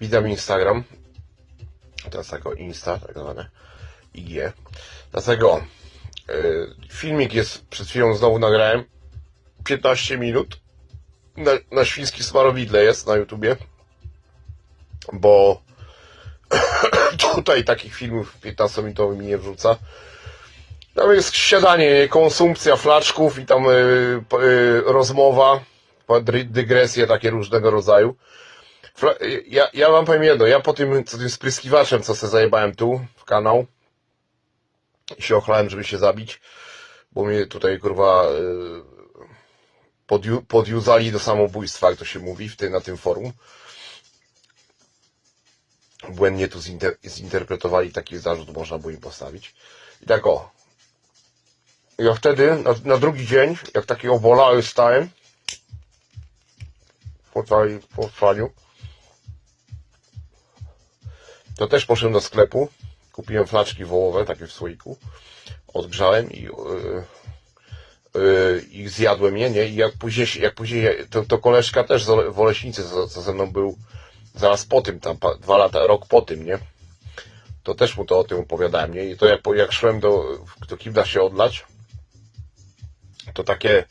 Witam Instagram. Teraz tego Insta, tak zwane IG. Dlatego yy, filmik jest przed chwilą znowu nagrałem. 15 minut. Na, na świńskim smarowidle jest na YouTubie. Bo tutaj takich filmów 15-minutowych mi nie wrzuca. Tam jest śniadanie, nie? konsumpcja flaczków i tam yy, yy, rozmowa, dygresje takie różnego rodzaju. Fla- ja, ja wam powiem jedno, ja po tym, co tym spryskiwaczem, co se zajebałem tu w kanał i się ochlałem, żeby się zabić, bo mnie tutaj kurwa yy, podju, podjuzali do samobójstwa, jak to się mówi w ty, na tym forum. Błędnie tu zinter, zinterpretowali taki zarzut, można było im postawić. I tak o, ja wtedy, na, na drugi dzień, jak taki obolały stałem, po, całej, po trwaniu, to też poszedłem do sklepu, kupiłem flaczki wołowe, takie w słoiku, odgrzałem i, yy, yy, i zjadłem je, nie? I jak później, jak później to, to koleżka też z Ole- w Oleśnicy, co, co ze mną był zaraz po tym, tam dwa lata, rok po tym, nie? To też mu to o tym opowiadałem, nie? I to jak, jak szłem do, do kibla się odlać, to takie,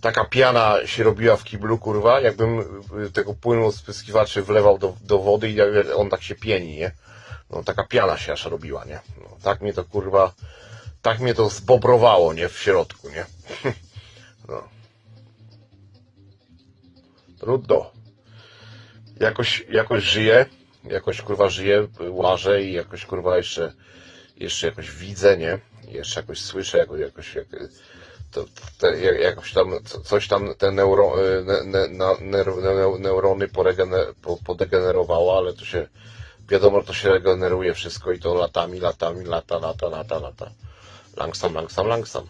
taka piana się robiła w kiblu, kurwa, jakbym y, tego płynu z pyskiwaczy wlewał do, do wody i on tak się pieni, nie? No taka piana się aż robiła, nie? No, tak mnie to, kurwa, tak mnie to zbobrowało, nie? W środku, nie? No. Trudno. Jakoś, jakoś żyję, jakoś, kurwa, żyję, łażę i jakoś, kurwa, jeszcze, jeszcze jakoś widzę, nie? Jeszcze jakoś słyszę, jakoś, jakoś, jak, te, tam, co- coś tam te neuro, y, ne, ne, ne, neurony poregene, po, podegenerowało, ale to się, wiadomo, to się regeneruje wszystko i to latami, latami, lata, lata, lata, lata. Langsam, langsam, langsam.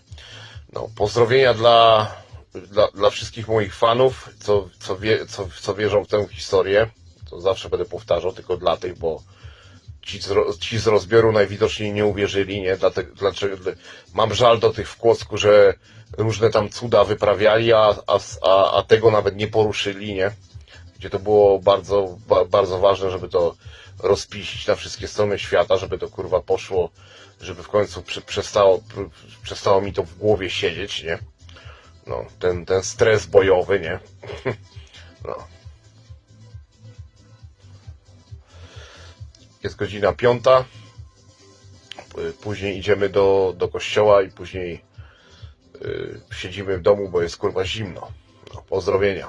No, pozdrowienia dla, dla, dla wszystkich moich fanów, co, co, wie, co, co wierzą w tę historię. To zawsze będę powtarzał, tylko dla tych, bo ci z, ci z rozbioru najwidoczniej nie uwierzyli, nie? Dlatego, dlaczego, dla- mam żal do tych w że różne tam cuda wyprawiali, a, a, a, tego nawet nie poruszyli, nie? Gdzie to było bardzo, ba, bardzo ważne, żeby to rozpisić na wszystkie strony świata, żeby to kurwa poszło, żeby w końcu prze, przestało, pr- przestało mi to w głowie siedzieć, nie? No, ten, ten stres bojowy, nie? No. Jest godzina piąta. P- Później idziemy do, do kościoła i później y, siedzimy w domu, bo jest kurwa zimno. No, pozdrowienia.